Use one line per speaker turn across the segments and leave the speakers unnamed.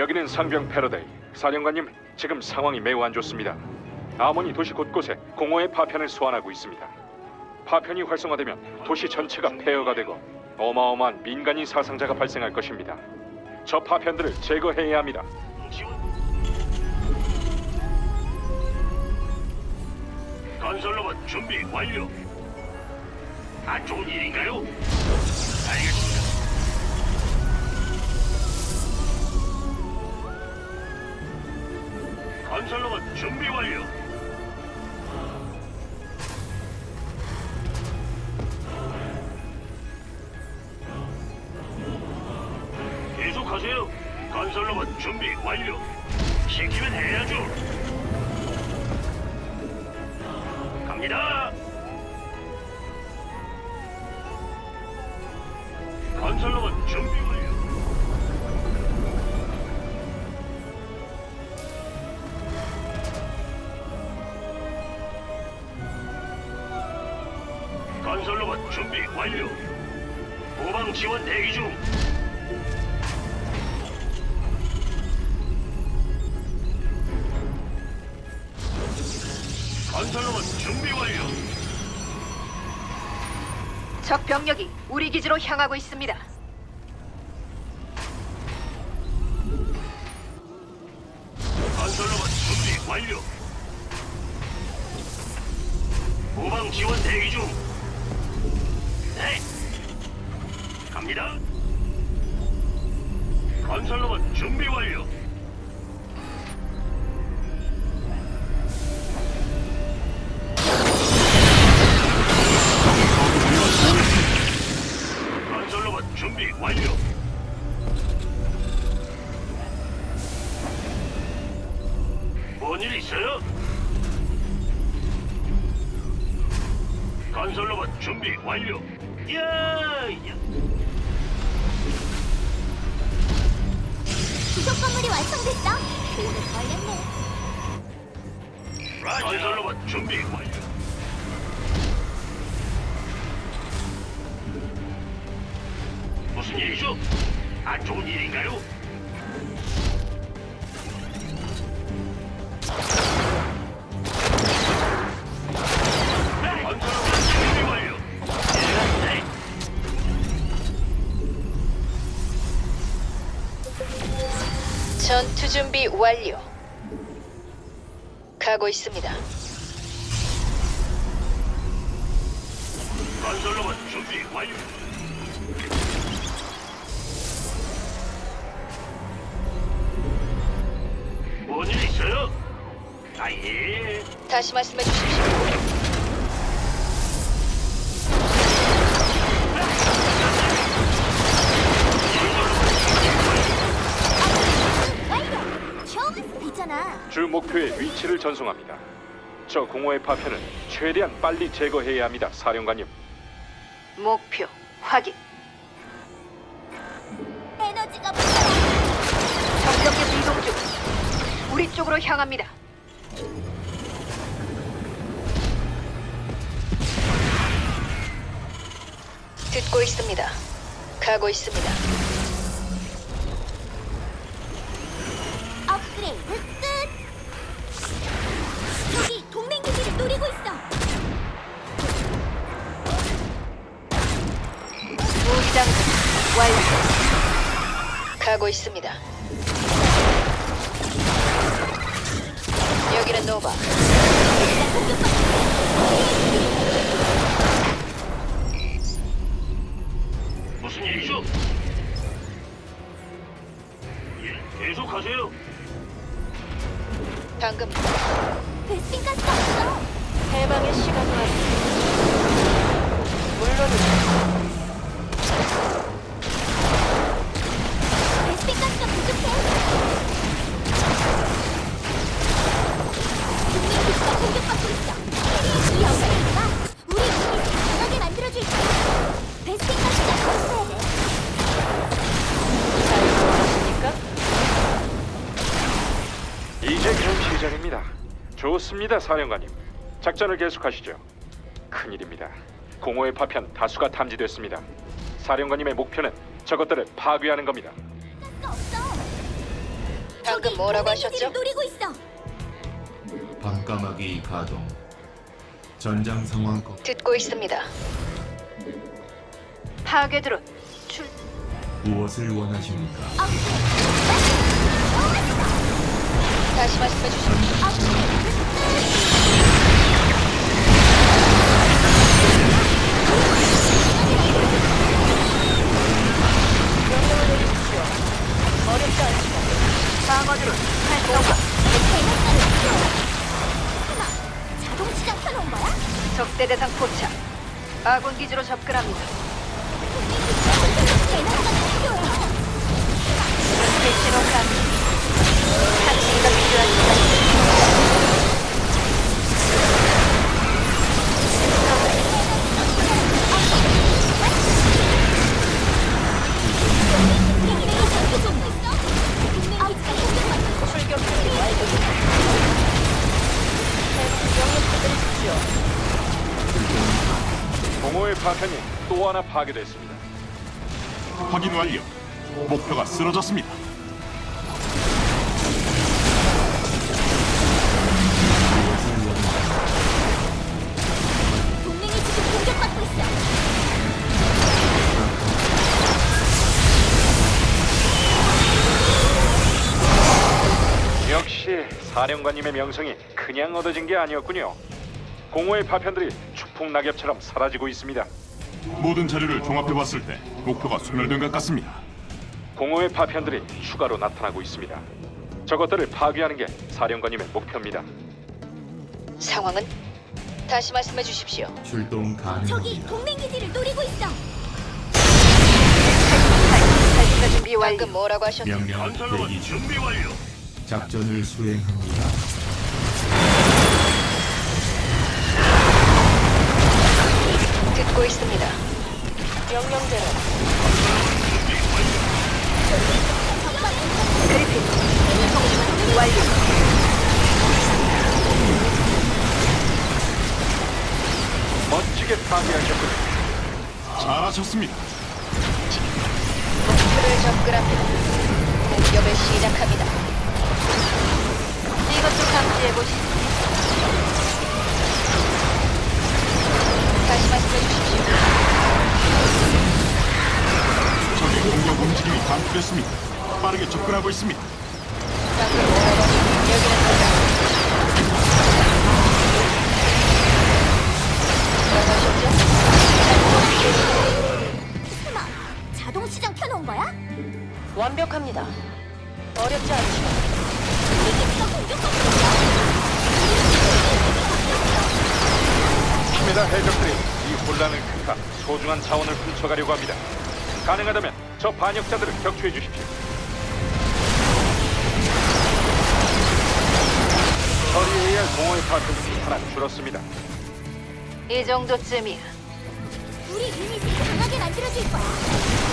여기는 상병 패러데이. 사령관님, 지금 상황이 매우 안 좋습니다. 아모니 도시 곳곳에 공허의 파편을 소환하고 있습니다. 파편이 활성화되면 도시 전체가 폐허가 되고 어마어마한 민간인 사상자가 발생할 것입니다. 저 파편들을 제거해야 합니다.
건설로봇 준비 완료. 안 좋은 일인가요? 알겠습니다. 건설로봇 준비 완료. 계속하세요. 건설로봇 준비 완료. 시키면 해야죠. 갑니다. 건설로봇 준비 완료. 완료. 후방 지원 대기 중. 건설로봇 준비 완료.
적 병력이 우리 기지로 향하고 있습니다.
건설로봇 준비 완료. 건설로봇 준비 완료. 뭔일 있어요? 건설로봇 준비 완료. 야, 야.
부속 건물이 완성됐어. 오래 걸렸네.
건설로봇 준비 완료. 무슨 일이죠? 안 좋은 일인가요? 준비 완료.
가고 있습니다.
건설로봇 준비 완료. 뭔일 있어요? 아예.
다시 말씀해 주십시오.
목표의 위치를 전송합니다. 저 공허의 파편을 최대한 빨리 제거해야 합니다, 사령관님.
목표 확인.
에너지가 부족해.
적병력 이동 중. 우리 쪽으로 향합니다. 듣고 있습니다. 가고 있습니다.
업그레이드
완료. 가고 있습니다. 여기는 노바.
좋습니다, 사령관님. 작전을 계속하시죠. 큰일입니다. 공허의 파편 다수가 탐지됐습니다. 사령관님의 목표는 저것들을 파괴하는 겁니다.
방금 뭐라고 하셨죠?
노리고 있어.
밤까마귀 가동. 전장 상황 거.
듣고 있습니다. 파괴 드론 출
무엇을 원하십니까?
다시 말씀해 주십시오. 아군 기지로 접근합니다. 대신호 감지. 한치가 필요합니다.
동맹이 전투 중 있어. 동맹 기지가 공격받고
출격 준비 완료. 명령 내리십시오.
공허의 파편이 또 하나 파괴됐습니다.
확인 완료. 목표가 쓰러졌습니다.
무엇을 원하십니까?
동맹이 지금 공격받고 있어.
역시 사령관님의 명성이 그냥 얻어진 게 아니었군요. 공허의 파편들이 추풍 낙엽처럼 사라지고 있습니다.
모든 자료를 종합해 봤을 때 목표가 소멸된 것 같습니다.
공허의 파편들이 추가로 나타나고 있습니다. 저것들을 파괴하는 게 사령관님의 목표입니다.
상황은 다시 말씀해 주십시오.
출동
저기
가능합니다.
동맹 기지를 노리고 있어.
준비 완료. 방금 뭐라고 하셨죠?
명령 대기 중.
준비 완료.
작전을 수행합니다.
듣고 있습니다. 명령대로 그리핀 통신 완료.
멋지게 파괴하셨군요.
잘하셨습니다.
목표를 접근합니다. 공격을 시작합니다. 이것도 감지해 보시죠. 다시 말씀해 주십시오.
적의 공격 움직임이 감지됐습니다. 빠르게 접근하고 있습니다.
여기는?
스마, 자동 시장 켜놓은 거야?
완벽합니다. 어렵지 않죠.
기지가 공격받고 있 어.
치메다 해적들이 이 혼란을 극하 소중한 자원을 훔쳐가려고 합니다. 가능하다면 저 반역자들을 격추해 주십시오. 처리해야 할 공허의 파편이 하나 줄었습니다.
이 정도쯤이야.
우리 유닛을 강하게 만들어줄 거야.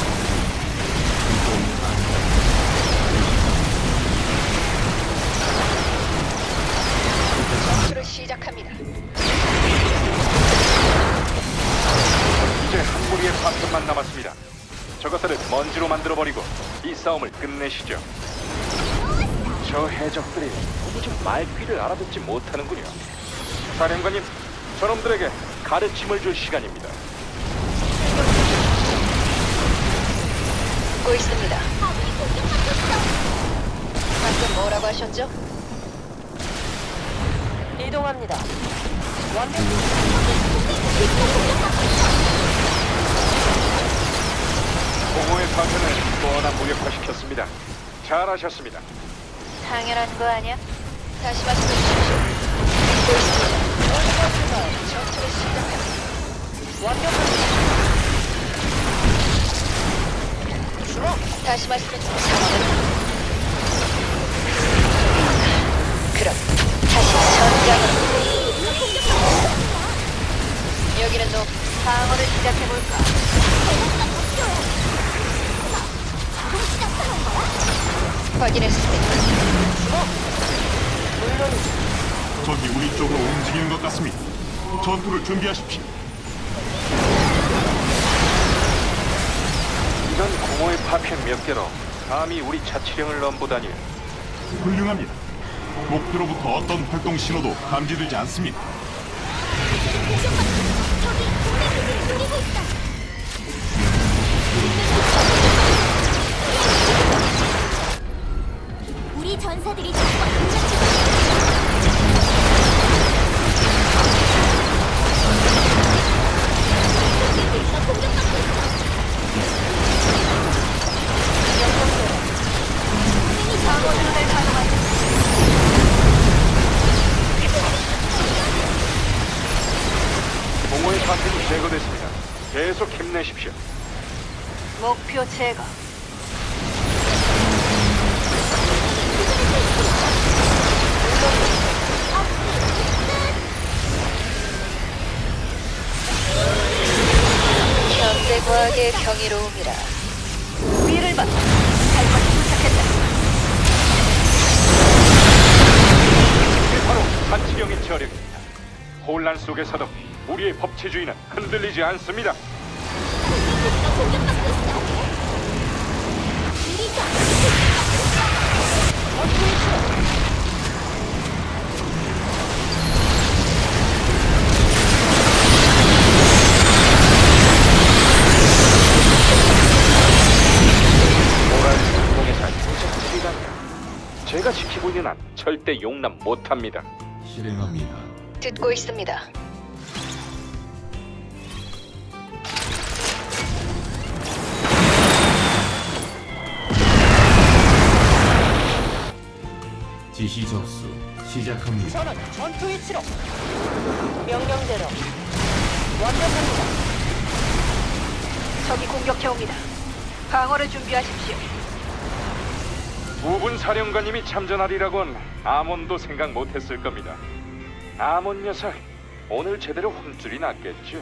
만들어버리고 이 싸움을 끝내시죠. 저 해적들이 좀 말귀를 알아듣지 못하는군요. 사령관님, 저놈들에게 가르침을 줄 시간입니다.
듣고 있습니다. 방금 뭐라고 하셨죠? 이동합니다. 완벽.
공허의 파편을 또 하나 무력화시켰습니다. 잘하셨습니다.
당연한 거 아니야? 다시 말씀해 주십시오. 다시 말씀해 주십시오. 상황은? 그럼 다시 전장으로. 여기는 너 방어를 시작해볼까? 확인했습니다.
적이 우리 쪽으로 움직이는 것 같습니다. 전투를 준비하십시오.
이런 공허의 파편 몇 개로 감히 우리 자치령을 넘보다니
훌륭합니다. 목표로부터 어떤 활동 신호도 감지되지 않습니다.
저기 동맹 기지를 노리고 있어. 우리 전사들이 적과 공격 중이야. 동맹 기지가 공격받고 있어. 동맹이 방어드론을 가동하고
공허의 파편이 제거됐습니다. 계속 힘내십시오.
목표 제거. 경이로움이라. 위를 봐. 할 것이 도착했다.
이게 바로 한치령의 저력입니다. 혼란 속에서도 우리의 법치주의는 흔들리지 않습니다.
기지가 공격
절대 용납 못합니다.
실행합니다.
듣고 있습니다.
지시 접수 시작합니다.
전원 전투 위치로. 명령대로. 완벽합니다. 적이 공격해 옵니다. 방어를 준비하십시오.
부분 사령관님이 참전하리라곤 아몬도 생각 못했을 겁니다. 아몬 녀석 오늘 제대로 혼쭐이 났겠죠.